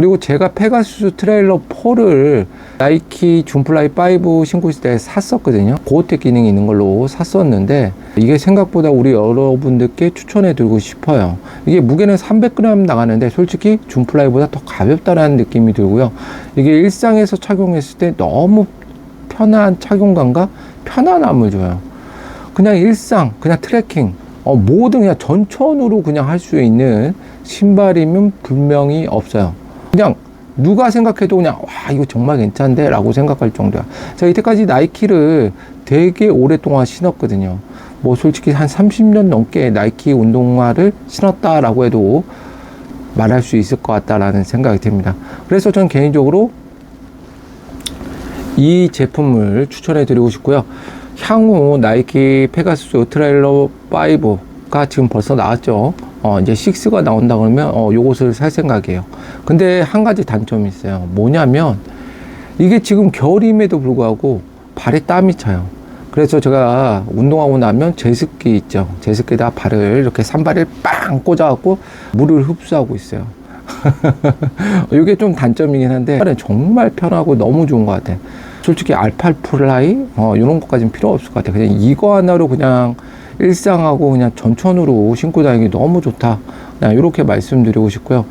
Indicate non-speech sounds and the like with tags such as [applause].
그리고 제가 페가수스 트레일러 4를 나이키 줌플라이 5 신고 있을 때 샀었거든요. 고어텍 기능이 있는 걸로 샀었는데 이게 생각보다 우리 여러분들께 추천해 드리고 싶어요. 이게 무게는 300g 나가는데 솔직히 줌플라이보다 더 가볍다라는 느낌이 들고요. 이게 일상에서 착용했을 때 너무 편한 착용감과 편안함을 줘요. 그냥 일상, 그냥 트레킹, 어, 모든 그냥 전천후로 그냥 할 수 있는 신발이면 분명히 없어요. 그냥 누가 생각해도 그냥 와 이거 정말 괜찮은데 라고 생각할 정도야. 제가 이때까지 나이키를 되게 오랫동안 신었거든요. 뭐 솔직히 한 30년 넘게 나이키 운동화를 신었다라고 해도 말할 수 있을 것 같다라는 생각이 듭니다. 그래서 저는 개인적으로 이 제품을 추천해 드리고 싶고요. 향후 나이키 페가수스 트레일러 5가 지금 벌써 나왔죠. 어, 이제 6가 나온다 그러면 어, 요것을 살 생각이에요. 근데 한 가지 단점이 있어요. 뭐냐면 이게 지금 겨울임에도 불구하고 발에 땀이 차요. 그래서 제가 운동하고 나면 제습기 있죠. 제습기에다 발을 이렇게 산발을 빵 꽂아갖고 물을 흡수하고 있어요. [laughs] 이게 좀 단점이긴 한데 정말 편하고 너무 좋은 것 같아. 솔직히 알팔 플라이 어, 이런 것까지는 필요 없을 것 같아. 그냥 이거 하나로 그냥 일상하고 그냥 전천후로 신고 다니기 너무 좋다. 이렇게 말씀드리고 싶고요.